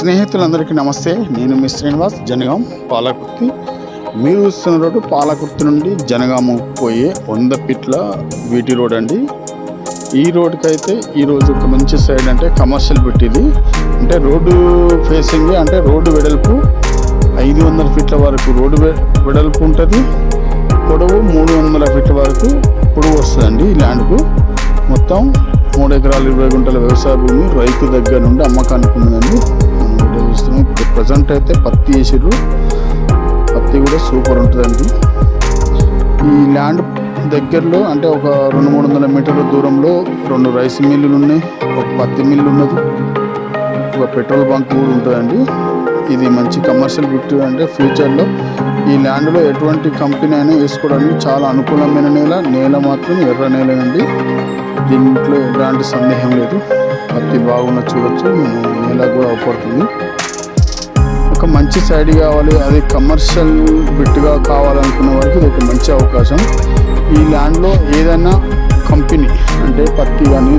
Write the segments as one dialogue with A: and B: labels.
A: స్నేహితులందరికీ నమస్తే. నేను మీ శ్రీనివాస్ జనగాం పాలకుర్తి. మీరు చూస్తున్న రోడ్డు పాలకుర్తి నుండి జనగాము పోయే వంద పిట్ల వీటి రోడ్ అండి. ఈ రోడ్డుకి అయితే ఈరోజు ఒక మంచి సైడ్ అంటే కమర్షియల్ పెట్టింది. అంటే రోడ్డు ఫేసింగ్ అంటే రోడ్డు వెడల్పు ఐదు వందల ఫీట్ల వరకు రోడ్డు వెడల్పు ఉంటుంది. పొడవు మూడు వందల ఫీట్ల వరకు పొడవు వస్తుందండి ఈ ల్యాండ్కు. మొత్తం మూడు ఎకరాలు ఇరవై గుంటల వ్యవసాయ భూమి రైతు దగ్గర నుండి అమ్మకానికి ఉందండి. మనం ఇప్పుడు ప్రజెంట్ అయితే పత్తి వేసిర్రు. పత్తి కూడా సూపర్ ఉంటుందండి. ఈ ల్యాండ్ దగ్గరలో అంటే ఒక రెండు మూడు వందల మీటర్ల దూరంలో రెండు రైస్ మిల్లులు ఉన్నాయి. ఒక పత్తి మిల్లు ఉన్నది. ఒక పెట్రోల్ బంక్ కూడా ఉంటుందండి. ఇది మంచి కమర్షియల్ బిట్ అంటే ఫ్యూచర్లో ఈ ల్యాండ్లో ఎటువంటి కంపెనీ అయినా వేసుకోవడానికి చాలా అనుకూలమైన నేల. నేల మాత్రం ఎర్ర నేలనండి. దీంట్లో ఎలాంటి సందేహం లేదు. పత్తి బాగున్న చూడొచ్చు. నేల కూడా అవపడుతుంది. ఒక మంచి సైడ్ కావాలి అది కమర్షియల్ బిట్గా కావాలనుకున్న వారికి ఇది ఒక మంచి అవకాశం. ఈ ల్యాండ్లో ఏదైనా కంపెనీ అంటే పత్తి కానీ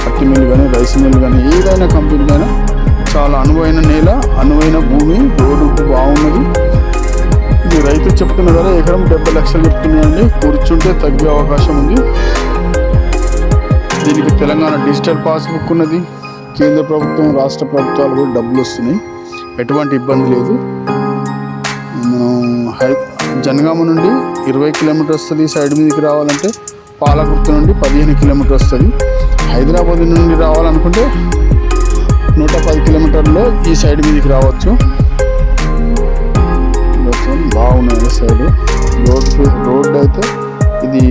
A: పత్తి మిల్ కానీ రైస్ మిల్ కానీ ఏదైనా కంపెనీ కానీ చాలా అనువైన నేల అనువైన భూమి రోడ్డు బాగున్నది. ఇది రైతు చెప్తున్న ధర ఎకరం డెబ్బై లక్షలు చెప్తున్నాడండి. కూర్చుంటే తగ్గే అవకాశం ఉంది. దీనికి తెలంగాణ డిజిటల్ పాస్బుక్ ఉన్నది. కేంద్ర ప్రభుత్వం రాష్ట్ర ప్రభుత్వాలు కూడా డబ్బులు వస్తున్నాయి. ఎటువంటి ఇబ్బంది లేదు. మనం హై జనగామ నుండి ఇరవై కిలోమీటర్ వస్తుంది సైడ్ మీదకి రావాలంటే పాలకుర్తి నుండి పదిహేను కిలోమీటర్ వస్తుంది. హైదరాబాద్ నుండి రావాలనుకుంటే నూట పది కిలోమీటర్లో ఈ సైడ్ మీదకి రావచ్చు. బాగున్నాయి సైడ్. రోడ్ రోడ్ అయితే ఇది